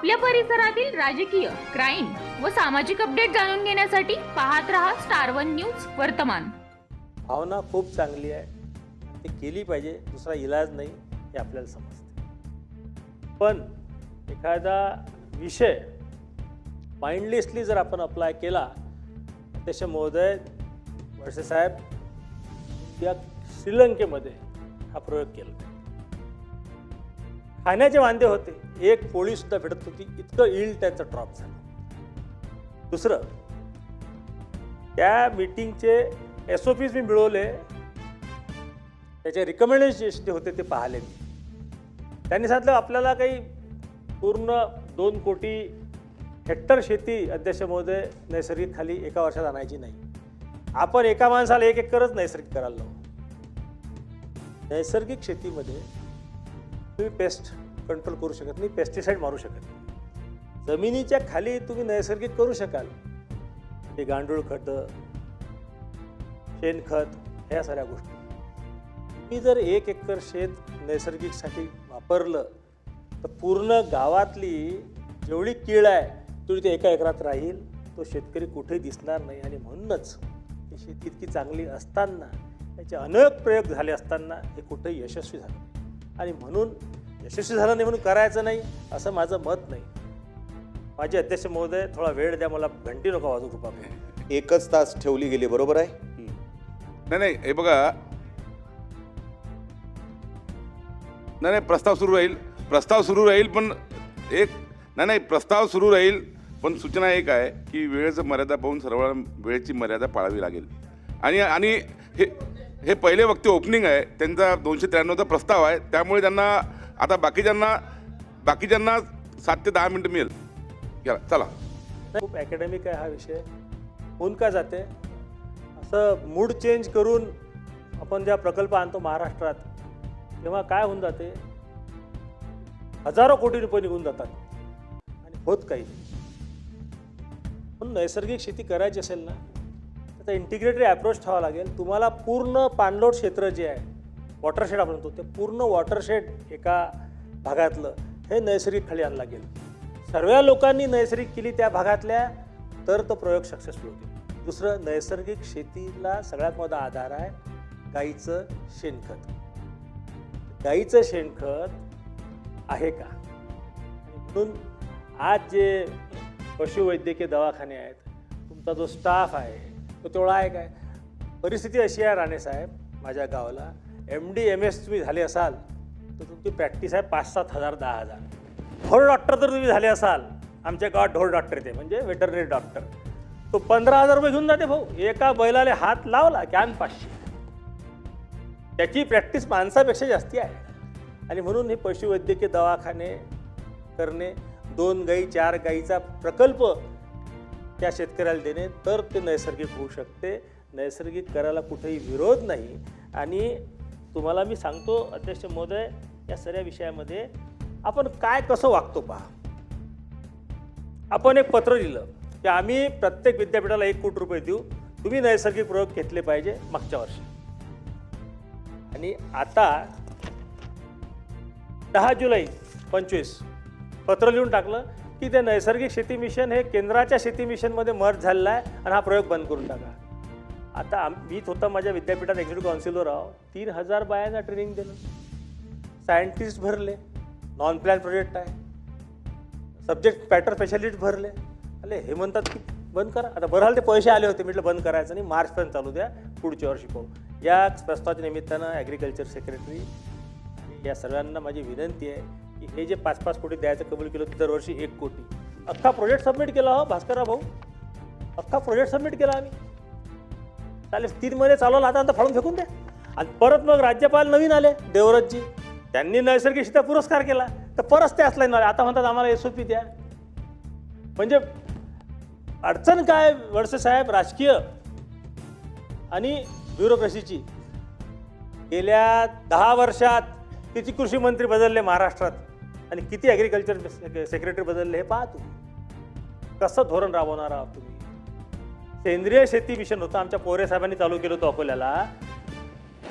आपल्या परिसरातील राजकीय क्राईम व सामाजिक अपडेट जाणून घेण्यासाठी पाहत रहा स्टार वन न्यूज वर्तमान. भावना खूप चांगली आहे. ती केली पाहिजे दुसरा इलाज नाही हे आपल्याला समजते. पण एखादा विषय माइंडलेसली जर आपण अप्लाय केला अध्यक्ष महोदय वळसे साहेब या श्रीलंकेमध्ये हा प्रयोग केला. खाण्याचे वांदे होते. एक पोळी सुद्धा भेटत होती. इतकं इल त्यांचं ड्रॉप झालं. दुसरं त्या मीटिंगचे एस ओ पीज मी मिळवले. त्याचे रिकमेंडेशन जे होते ते पाहिले मी. त्यांनी सांगितलं आपल्याला काही पूर्ण दोन कोटी हेक्टर शेती अध्यक्ष महोदय नैसर्गिक खाली एका वर्षात आणायची नाही. आपण एका माणसाला एक एकरच नैसर्गिक करायला लावू. नैसर्गिक शेतीमध्ये तुम्ही पेस्ट कंट्रोल करू शकत नाही पेस्टिसाईड मारू शकत नाही. जमिनीच्या खाली तुम्ही नैसर्गिक करू शकाल. ते गांडूळ खतं शेणखत ह्या साऱ्या गोष्टी. तुम्ही जर एक एकर शेत नैसर्गिकसाठी वापरलं तर पूर्ण गावातली जेवढी कीड आहे तेवढी ते एका एकरात राहील. तो शेतकरी कुठेही दिसणार नाही आणि म्हणूनच ही शेती इतकी चांगली असताना त्याचे अनेक प्रयोग झाले असताना हे कुठेही यशस्वी झालं आणि म्हणून यशस्वी झालं नाही म्हणून करायचं नाही असं माझं मत नाही. माझे अध्यक्ष महोदय थोडा वेळ द्या मला घंटी नका वाजू कृपा. एकच तास ठेवली गेली बरोबर आहे? नाही नाही हे बघा. नाही नाही प्रस्ताव सुरू राहील. प्रस्ताव सुरू राहील पण एक नाही नाही प्रस्ताव सुरू राहील पण सूचना एक आहे की वेळेचं मर्यादा पाहून सर्व वेळेची मर्यादा पाळावी लागेल. आणि आणि हे हे पहिले वक्ते ओपनिंग आहे. त्यांचा दोनशे त्र्याण्णवचा प्रस्ताव आहे. त्यामुळे त्यांना आता बाकीच्यांना बाकीच्यांना सात ते दहा मिनटं मिळेल. या चला. खूप अकॅडमिक आहे हा विषय. होऊन का जाते? असं मूड चेंज करून आपण ज्या प्रकल्प आणतो महाराष्ट्रात तेव्हा काय होऊन जाते? हजारो कोटी रुपये निघून जातात. आणि होत काही पण नैसर्गिक शेती करायची असेल ना तर इंटिग्रेटेड अप्रोच ठेवावा लागेल. तुम्हाला पूर्ण पाणलोट क्षेत्र जे आहे वॉटरशेड आपण म्हणतो ते पूर्ण वॉटरशेड एका भागातलं हे नैसर्गिक खाली आणलं लागेल सर्व लोकांनी नैसर्गिक केली त्या भागातल्या तर तो प्रयोग सक्सेसफुल होतील. दुसरं नैसर्गिक शेतीला सगळ्यात मोठा आधार आहे गाईचं शेणखत. गाईचं शेणखत आहे का? म्हणून आज जे पशुवैद्यकीय दवाखाने आहेत तुमचा जो स्टाफ आहे तो तेवढा आहे काय? परिस्थिती अशी आहे राणेसाहेब माझ्या गावाला एम डी एम एस तुम्ही झाले असाल तर तुमची प्रॅक्टिस आहे पाच सात हजार दहा हजार. ढोर डॉक्टर जर तुम्ही झाले असाल. आमच्या गावात ढोर डॉक्टर येते म्हणजे वेटरनरी डॉक्टर तो पंधरा हजार रुपये घेऊन जाते भाऊ. एका बैलाला हात लावला कॅन पाचशे. त्याची प्रॅक्टिस माणसापेक्षा जास्ती आहे. आणि म्हणून हे पशुवैद्यकीय दवाखाने करणे दोन गाई चार गाईचा प्रकल्प त्या शेतकऱ्याला देणे तर ते नैसर्गिक होऊ शकते. नैसर्गिक करायला कुठेही विरोध नाही. आणि तुम्हाला मी सांगतो अध्यक्ष महोदय या सगळ्या विषयामध्ये आपण काय कसं वागतो पहा. आपण एक पत्र लिहिलं की आम्ही प्रत्येक विद्यापीठाला एक कोटी रुपये देऊ. तुम्ही नैसर्गिक प्रयोग घेतले पाहिजे मागच्या वर्षी. आणि आता दहा जुलै पंचवीस पत्र लिहून टाकलं की ते नैसर्गिक शेती मिशन हे केंद्राच्या शेती मिशनमध्ये मर्ज झालेलं आहे आणि हा प्रयोग बंद करून टाका. आता आम मीच होता माझ्या विद्यापीठात एक्झिक्युटिव्ह काउन्सिलर आहो तीन हजार बायांना ट्रेनिंग दिलं. सायंटिस्ट भरले. नॉन प्लॅन प्रोजेक्ट आहे. सब्जेक्ट पॅटर्न स्पेशालिस्ट भरले. अरे हे म्हणतात की बंद करा. आता बरं ते पैसे आले होते. म्हटलं बंद करायचं नाही. मार्चपर्यंत चालू द्या. पुढच्या वर्षी पाहू या प्रस्तावाच्या निमित्तानं ॲग्रिकल्चर सेक्रेटरी या सर्वांना माझी विनंती आहे की हे जे पाच पाच कोटी द्यायचं कबूल केलं होतं दरवर्षी एक कोटी. अख्खा प्रोजेक्ट सबमिट केला हो भास्करराव भाऊ. अख्खा प्रोजेक्ट सबमिट केला आम्ही. चालेल तीन महिने चालवला आता आता फाडून फेकून द्या आणि परत मग राज्यपाल नवीन आले देवरतजी त्यांनी नैसर्गिक शिता पुरस्कार केला. तर परत ते असला आले आता म्हणतात आम्हाला एस ओ पी द्या. म्हणजे अडचण काय वडसे साहेब? राजकीय. आणि ब्युरोक्रेसीची गेल्या दहा वर्षात किती कृषी मंत्री बदलले महाराष्ट्रात. आणि किती ॲग्रिकल्चर सेक्रेटरी बदलले हे पहा तुम्ही. कसं धोरण राबवणार आहात तुम्ही? सेंद्रिय शेती मिशन होतं. आमच्या पोरे साहेबांनी चालू केलं होतं अकोल्याला.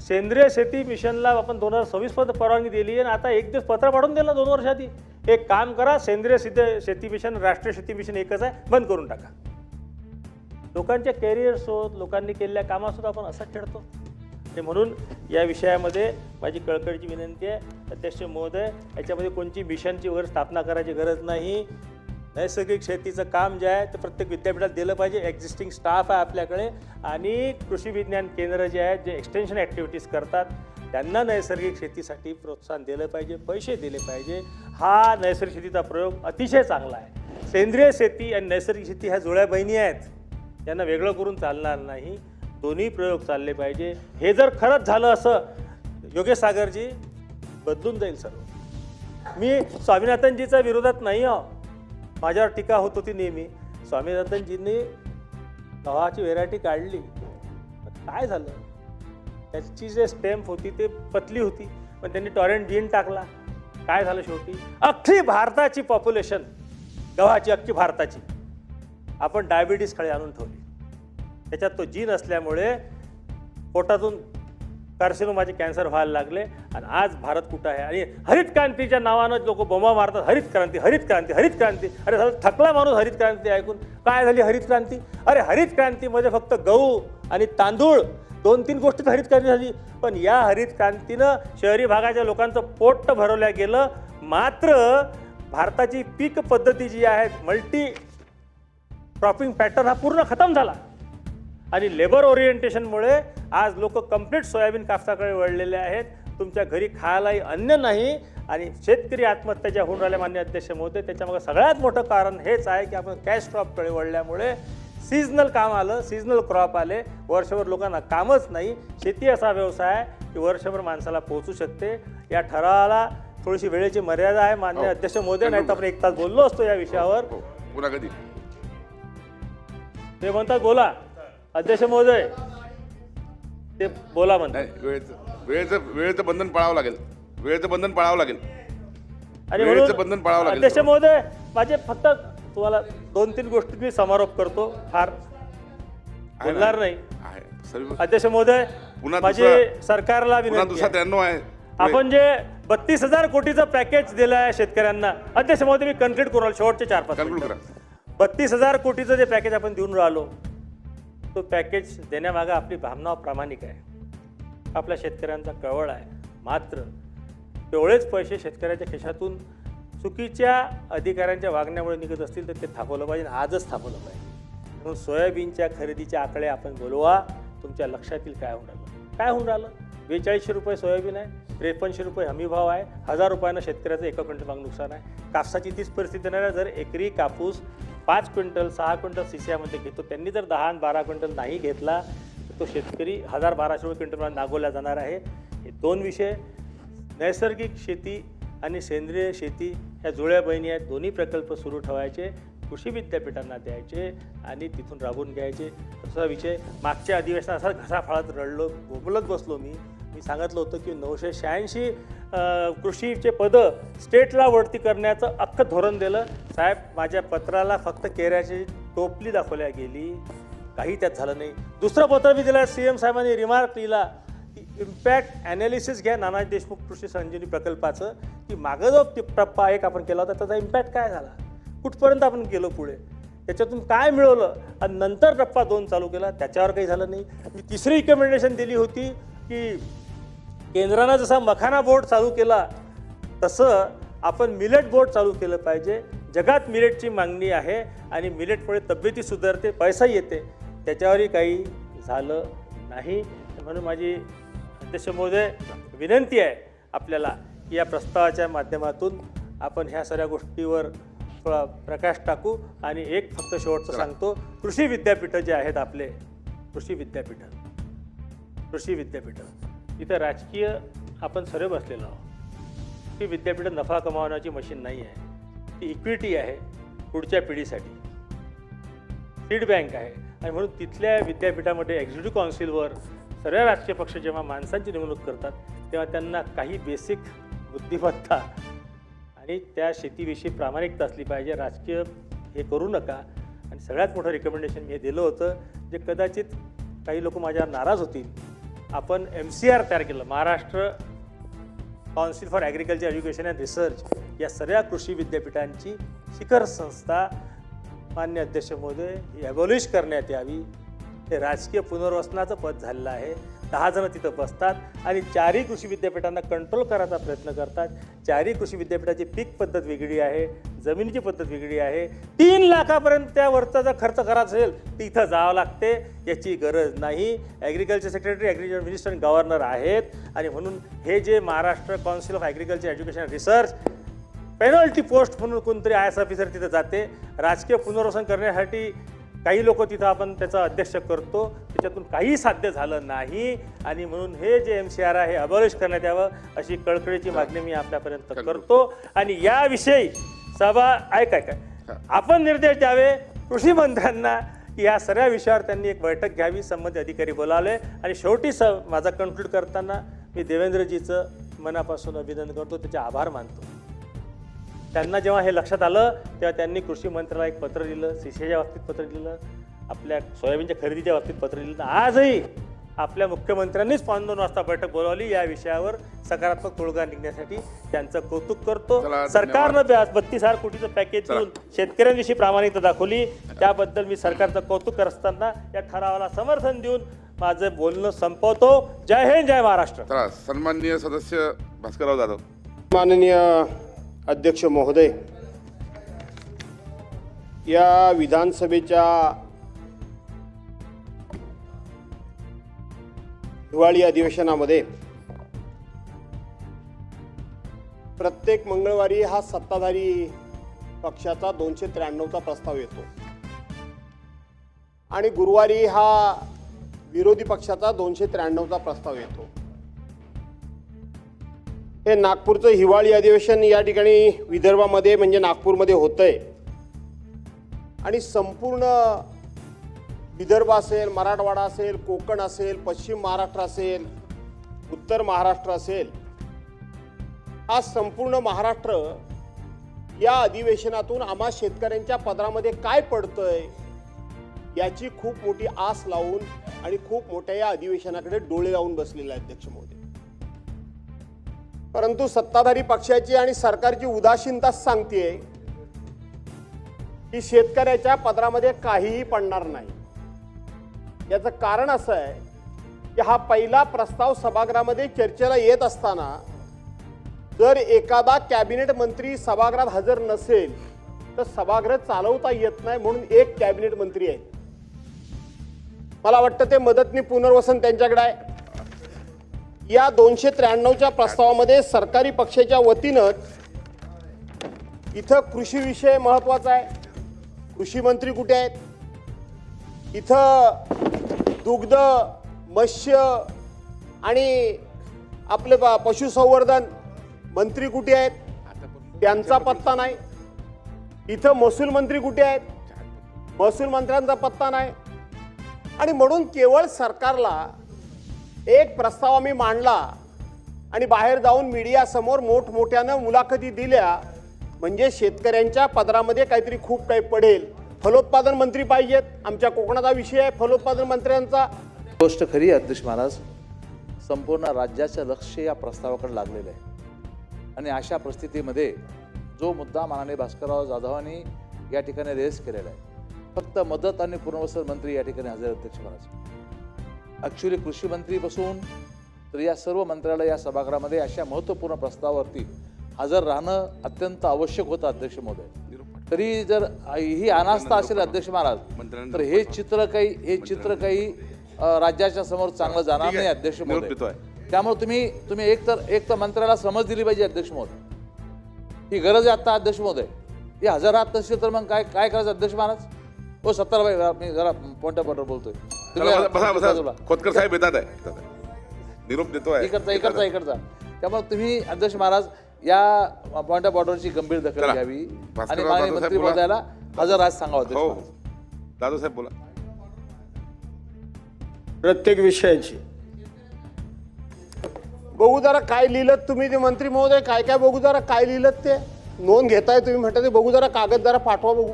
सेंद्रिय शेती मिशनला आपण दोन हजार सव्वीस पर्यंत परवानगी दिली आणि आता एक दिवस पत्र पाठवून दिलं दोन वर्षाआधी एक काम करा सेंद्रिय सिद्ध शेती मिशन राष्ट्रीय शेती मिशन एकच आहे बंद करून टाका. लोकांच्या कॅरियर्ससोबत लोकांनी केलेल्या कामासुद्धा आपण असंच खेळतो ते म्हणून या विषयामध्ये माझी कळकळीची विनंती आहे. अध्यक्ष महोदय याच्यामध्ये कोणची मिशनची वगैरे स्थापना करायची गरज नाही. नैसर्गिक शेतीचं काम जे आहे ते प्रत्येक विद्यापीठात दिलं पाहिजे. एक्झिस्टिंग स्टाफ आहे आपल्याकडे. आणि कृषी विज्ञान केंद्र जे आहेत जे एक्सटेन्शन ॲक्टिव्हिटीज करतात त्यांना नैसर्गिक शेतीसाठी प्रोत्साहन दिलं पाहिजे पैसे दिले पाहिजे. हा नैसर्गिक शेतीचा प्रयोग अतिशय चांगला आहे. सेंद्रिय शेती आणि नैसर्गिक शेती ह्या जुळ्या बहिणी आहेत. यांना वेगळं करून चालणार नाही. दोन्ही प्रयोग चालले पाहिजे. हे जर खरंच झालं असं योगेश सागरजी बदलून जाईल सर्व मी स्वामीनाथनजीचा विरोधात नाही आहो. माझ्यावर टीका होत होती नेहमी. स्वामीनाथनजींनी गव्हाची व्हेरायटी काढली. काय झालं? त्याची जे स्टेम्प होती ते पतली होती. पण त्यांनी टॉरेंट जीन टाकला. काय झालं शेवटी? अख्खी भारताची पॉप्युलेशन गव्हाची अख्खी भारताची. आपण डायबिटीस खाली आणून ठेवली. त्याच्यात तो जीन असल्यामुळे पोटातून कार्सिनोमाचे कॅन्सर व्हायला लागले आणि आज भारत कुठं आहे? आणि हरित क्रांतीच्या नावानं लोक बोंबा मारतात हरित क्रांती हरित क्रांती हरित क्रांती. अरे झालं थकला माणूस हरित क्रांती ऐकून. काय झाली हरित क्रांती? अरे हरित क्रांतीमध्ये फक्त गहू आणि तांदूळ दोन तीन गोष्टीत हरित क्रांती झाली. पण या हरित क्रांतीनं शहरी भागाच्या लोकांचं पोट भरवल्या गेलं. मात्र भारताची पीक पद्धती जी आहे मल्टी क्रॉपिंग पॅटर्न हा पूर्ण खतम झाला. आणि लेबर ओरिएंटेशनमुळे आज लोक कंप्लीट सोयाबीन कापसाकडे वळलेले आहेत. तुमच्या घरी खायलाही अन्न नाही आणि शेतकरी आत्महत्या ज्या होऊन राहिल्या मान्य अध्यक्ष महोदय त्याच्यामागे सगळ्यात मोठं कारण हेच आहे की आपण कॅश क्रॉपकडे वळल्यामुळे सीझनल काम आलं सीझनल क्रॉप आले. वर्षभर लोकांना कामच नाही. शेती असा व्यवसाय आहे की वर्षभर माणसाला पोहोचू शकते. या ठरावाला थोडीशी वेळेची मर्यादा आहे मान्य हो. अध्यक्ष महोदय नाही तर आपण एक तास बोललो असतो या विषयावर हो पुन्हा कधी ते म्हणतात बोला. अध्यक्ष महोदय ते बोला म्हणतात नाही वेळेचं वेळेचं वेळेचं बंधन पाळावं लागेल. वेळेचं बंधन पाळावं लागेल. आणि वेळेचं बंधन पाळावं लागेल अध्यक्ष महोदय माझे फक्त तुम्हाला दोन तीन गोष्टी मी समारोप करतो. फार आहे ना? बोलणार नाही. आहे. सर्व अध्यक्ष महोदय पुन्हा माझी दुसरा- सरकारला पुन्हा विनंती दुसरा आहे. त्र्याण्णव आहे. आपण जे बत्तीस हजार कोटीचं पॅकेज दिलं आहे शेतकऱ्यांना अध्यक्ष महोदय मी कन्क्लूड करू राहिलो. शेवटचे चार पाच कन्क्लूड मिनिटं. करा. बत्तीस हजार कोटीचं जे पॅकेज आपण देऊन राहिलो तो पॅकेज देण्यामागं आपली भावना प्रामाणिक आहे. आपल्या शेतकऱ्यांचा कळवळ आहे. मात्र तेवढेच पैसे शेतकऱ्याच्या खिशातून चुकीच्या अधिकाऱ्यांच्या वागण्यामुळे निघत असतील तर ते थांबवलं पाहिजे आणि आजच थांबवलं पाहिजे. म्हणून सोयाबीनच्या खरेदीचे आकडे आपण बोलवा. तुमच्या लक्षात येईल काय होऊन राहिलं? काय होऊन राहिलं? बेचाळीसशे रुपये सोयाबीन आहे त्रेपन्नशे रुपये हमीभाव आहे हजार रुपयानं शेतकऱ्याचं एका क्विंटल नुकसान आहे. कापसाची तीच परिस्थिती येणार जर एकरी कापूस पाच क्विंटल सहा क्विंटल सिसियामध्ये घेतो. त्यांनी जर दहा आणि बारा क्विंटल नाही घेतला तर तो शेतकरी हजार बाराशे रुपये क्विंटलमध्ये नागवला जाणार आहे. हे दोन विषय. नैसर्गिक शेती आणि सेंद्रिय शेती ह्या जुळ्या बहिणी आहेत. दोन्ही प्रकल्प सुरू ठेवायचे कृषी विद्यापीठांना द्यायचे आणि तिथून राबवून घ्यायचे. असा विषय. मागच्या अधिवेशनात असा घसा फाळत रडलो बोबलत बसलो मी. मी सांगितलं होतं की नऊशे शहाऐंशी कृषीचे पदं स्टेटला वरती करण्याचं अख्खं धोरण दिलं. साहेब माझ्या पत्राला फक्त केऱ्याची टोपली दाखवल्या गेली. काही त्यात झालं नाही. दुसरं पत्र मी दिलं सी एम साहेबांनी रिमार्क लिहिला. की इम्पॅक्ट ॲनालिसिस घ्या. नानाजी देशमुख कृषी संजीवनी प्रकल्पाचं. की मागं जो टप्पा एक आपण केला होता त्याचा इम्पॅक्ट काय झाला? कुठपर्यंत आपण गेलो पुढे? त्याच्यातून काय मिळवलं? आणि नंतर टप्पा दोन चालू केला. त्याच्यावर काही झालं नाही. मी तिसरी रिकमेंडेशन दिली होती की केंद्रानं जसा मखाना बोर्ड चालू केला तसं आपण मिलेट बोर्ड चालू केलं पाहिजे. जगात मिलेटची मागणी आहे आणि मिलेटमुळे तब्येती सुधारते पैसा येते. त्याच्यावरही काही झालं नाही. म्हणून माझी अध्यक्ष महोदय विनंती आहे आपल्याला की या प्रस्तावाच्या माध्यमातून आपण ह्या सगळ्या गोष्टीवर थोडा प्रकाश टाकू आणि एक फक्त शेवटचं सांगतो. कृषी विद्यापीठं जे आहेत आपले कृषी विद्यापीठं कृषी विद्यापीठं. इथं राजकीय आपण सर्व बसलेलो आहोत. ही विद्यापीठं नफा कमावण्याची मशीन नाही आहे. ती इक्विटी आहे पुढच्या पिढीसाठी. सीड बँक आहे. आणि म्हणून तिथल्या विद्यापीठामध्ये एक्झिक्युटिव्ह काउन्सिलवर सर्व राजकीय पक्ष जेव्हा माणसांची नेमणूक करतात तेव्हा त्यांना काही बेसिक बुद्धिमत्ता आणि त्या शेतीविषयी प्रामाणिकता असली पाहिजे. राजकीय हे करू नका. आणि सगळ्यात मोठं रिकमेंडेशन मी हे दिलं होतं जे कदाचित काही लोक माझ्यावर नाराज होतील. आपण एम सी आर तयार केलं. Maharashtra council for agriculture education and research या सगळ्या कृषी विद्यापीठांची शिखर संस्था मान्य अध्यक्ष महोदय ही ॲबॉलिश करण्यात यावी हे राजकीय पुनर्वसनाचं पद झालेलं आहे. दहा जणं तिथं बसतात आणि चारही कृषी विद्यापीठांना कंट्रोल करायचा प्रयत्न करतात. चारही कृषी विद्यापीठाची पीक पद्धत वेगळी आहे जमिनीची पद्धत वेगळी आहे. तीन लाखापर्यंत त्यावरचा जर खर्च करायचा असेल तर जावं लागते याची गरज नाही. Agriculture secretary agriculture minister governor आहेत. आणि म्हणून हे जे Maharashtra council of agriculture education research penalty post म्हणून कोणतरी आय एस ऑफिसर तिथं जाते. राजकीय पुनर्वसन करण्यासाठी काही लोक तिथं आपण त्याचा अध्यक्ष करतो. त्याच्यातून काही साध्य झालं नाही. आणि म्हणून हे जे एम सी आर आहे अबॉलिश करण्यात यावं अशी कळकळीची मागणी मी आपल्यापर्यंत करतो. आणि याविषयी सभा ऐक ऐक. ऐक. आपण निर्देश द्यावे कृषी मंत्र्यांना की या सगळ्या विषयावर त्यांनी एक बैठक घ्यावी संबंधित अधिकारी बोलावले. आणि शेवटी स माझा कन्क्लूड करताना मी देवेंद्रजीचं मनापासून अभिनंदन करतो. त्याचे आभार मानतो. त्यांना जेव्हा हे लक्षात आलं तेव्हा त्यांनी कृषी मंत्र्याला एक पत्र लिहिलं सिसेच्या बाबतीत पत्र लिहिलं आपल्या सोयाबीनच्या खरेदीच्या बाबतीत पत्र लिहिलं. आजही आपल्या मुख्यमंत्र्यांनीच पाच दोन वाजता बैठक बोलावली. या विषयावर सकारात्मक तोडगा निघण्यासाठी त्यांचं कौतुक करतो. सरकारनं बत्तीस हजार कोटीचं पॅकेज. देऊन शेतकऱ्यांविषयी प्रामाणिकता दाखवली. त्याबद्दल मी सरकारचं कौतुक करत असताना या ठरावाला समर्थन देऊन माझं बोलणं संपवतो. जय हिंद जय महाराष्ट्र. सन्माननीय सदस्य भास्करराव जाधव. माननीय अध्यक्ष महोदय या विधानसभेच्या हिवाळी अधिवेशनामध्ये प्रत्येक मंगळवारी हा सत्ताधारी पक्षाचा दोनशे त्र्याण्णवचा प्रस्ताव येतो. आणि गुरुवारी हा विरोधी पक्षाचा दोनशे त्र्याण्णवचा प्रस्ताव येतो. हे नागपूरचं हिवाळी अधिवेशन या ठिकाणी विदर्भामध्ये म्हणजे नागपूरमध्ये होतंय. आणि संपूर्ण विदर्भ असेल मराठवाडा असेल कोकण असेल पश्चिम महाराष्ट्र असेल उत्तर महाराष्ट्र असेल हा संपूर्ण महाराष्ट्र या अधिवेशनातून आम्हा शेतकऱ्यांच्या पदरामध्ये काय पडतंय याची खूप मोठी आस लावून आणि खूप मोठ्या या अधिवेशनाकडे डोळे लावून बसलेला आहे अध्यक्ष महोदय. परंतु सत्ताधारी पक्षाची आणि सरकारची उदासीनता सांगतेय की शेतकऱ्याच्या पदरामध्ये काहीही पडणार नाही. याचं कारण असं आहे की हा पहिला प्रस्ताव सभागृहामध्ये चर्चेला येत असताना जर एखादा कॅबिनेट मंत्री सभागृहात हजर नसेल तर सभागृह चालवता येत नाही म्हणून एक कॅबिनेट मंत्री आहे मला वाटतं ते मदतनी पुनर्वसन त्यांच्याकडे आहे. या दोनशे त्र्याण्णवच्या प्रस्तावामध्ये सरकारी पक्षाच्या वतीनं इथं कृषी विषय महत्त्वाचा आहे. कृषी मंत्री कुठे आहेत? इथं दुग्ध मत्स्य आणि आपले प- पशुसंवर्धन मंत्री कुठे आहेत? त्यांचा पत्ता नाही. इथं महसूल मंत्री कुठे आहेत? महसूल मंत्र्यांचा पत्ता नाही. आणि म्हणून केवळ सरकारला एक प्रस्ताव आम्ही मांडला आणि बाहेर जाऊन मीडियासमोर मोठमोठ्यानं मुलाखती दिल्या. म्हणजे शेतकऱ्यांच्या पदरामध्ये काहीतरी खूप काही पडेल. फलोत्पादन मंत्री पाहिजेत. आमच्या कोकणाचा विषय आहे फलोत्पादन मंत्र्यांचा. गोष्ट खरी आहे अध्यक्ष महाराज. संपूर्ण राज्याचं लक्ष या प्रस्तावाकडे लागलेलं आहे. आणि अशा परिस्थितीमध्ये जो मुद्दा मानाने भास्करराव जाधवांनी या ठिकाणी रेस केलेला आहे. फक्त मदत आणि पुनर्वसन मंत्री या ठिकाणी हजर अध्यक्ष महाराज. ॲक्च्युली कृषी मंत्रीपासून तर या सर्व मंत्र्याला या सभागृहामध्ये अशा महत्त्वपूर्ण प्रस्तावावरती हजर राहणं अत्यंत आवश्यक होतं अध्यक्ष महोदय. तरी जर ही अनास्था असेल अध्यक्ष महाराज तर हे चित्र काही हे चित्र काही राज्याच्या समोर चांगलं जाणार. नाही अध्यक्ष. महोदय. त्यामुळे तुम्ही तुम्ही एक तर एक तर मंत्र्याला समज दिली पाहिजे अध्यक्ष महोदय. ही गरज आहे आता अध्यक्ष महोदय. ही हजर राहत नसेल तर मग काय काय करायचं अध्यक्ष महाराज? हो सत्तर भाई मी जरा पोटर बोलतोय. चला, बसा बसा बाजूला. खोतकर साहेब येतात आहे. येतात आहे. निरोप देतोय. इकडचा इकडचा इकडचा. त्यामुळे तुम्ही अध्यक्ष महाराज या पॉइंट ऑफ ऑर्डरची गंभीर दखल चला. घ्यावी. आणि भास्करराव माननीय जाधव मंत्री बोला. महोदयाला हजर राहायला सांगावं अध्यक्ष हो महाराज. दादा साहेब बोला. प्रत्येक विषयाची. बघू जरा काय लिहिलं तुम्ही ते मंत्री महोदय काय काय बघू जरा काय लिहिलं ते? नोंद घेताय तुम्ही म्हणता ते बघू जरा कागद जरा पाठवा बघू.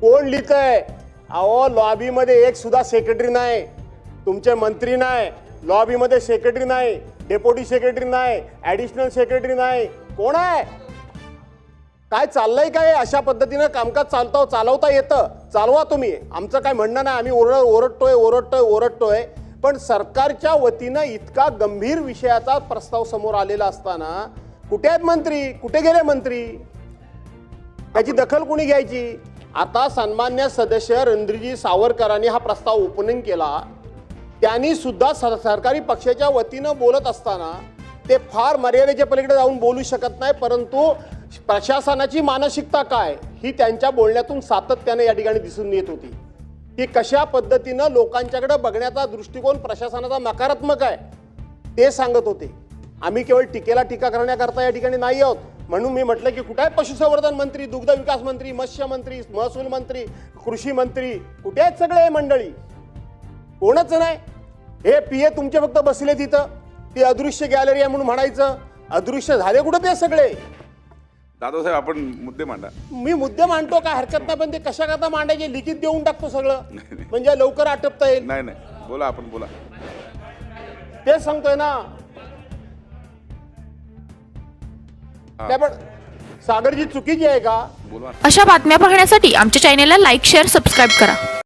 कोण लिहितंय? अहो लॉबीमध्ये एक सुद्धा सेक्रेटरी नाही. तुमचे मंत्री नाही. लॉबीमध्ये सेक्रेटरी नाही. डेप्युटी सेक्रेटरी नाही. ॲडिशनल सेक्रेटरी नाही. कोण आहे? काय चाललंय काय? अशा पद्धतीनं कामकाज चालतो चालवता येतं. चालवा तुम्ही. आमचं काय म्हणणं नाही. आम्ही ओरड ओरडतोय ओरडतोय ओरडतोय. पण सरकारच्या वतीनं इतका गंभीर विषयाचा प्रस्ताव समोर आलेला असताना कुठे आहेत मंत्री? कुठे गेले मंत्री? त्याची दखल कुणी घ्यायची? आता सन्मान्य सदस्य रणधीरजी सावरकरांनी हा प्रस्ताव ओपनिंग केला. त्यांनी सुद्धा सर सरकारी पक्षाच्या वतीनं बोलत असताना ते फार मर्यादेच्या पलीकडे जाऊन बोलू शकत नाही परंतु प्रशासनाची मानसिकता काय ही त्यांच्या बोलण्यातून सातत्याने या ठिकाणी दिसून येत होती. की कशा पद्धतीनं लोकांच्याकडे बघण्याचा दृष्टिकोन प्रशासनाचा नकारात्मक आहे ते सांगत होते. आम्ही केवळ टीकेला टीका करण्याकरता या ठिकाणी नाही आहोत. म्हणून मी म्हटलं की कुठे आहे पशुसंवर्धन मंत्री दुग्ध विकास मंत्री मत्स्य मंत्री महसूल मंत्री कृषी मंत्री कुठे आहेत सगळे मंडळी? कोणच नाही. हे पिये तुमचे फक्त बसले तिथं. ती अदृश्य गॅलरी आहे म्हणून म्हणायचं. अदृश्य झाले कुठं ते सगळे? दादासाहेब आपण मुद्दे मांडा. मी मुद्दे मांडतो काय हरकत नाही पण ते कशा करता मांडायचे? लिखित देऊन टाकतो सगळं. म्हणजे लवकर आटपता येईल. नाही नाही. बोला आपण बोला. तेच सांगतोय ना. नाही पण सागरजी चुकीची आहे का? अशा बातम्या पाहण्यासाठी आमच्या चॅनेलला लाईक शेअर सबस्क्राईब करा.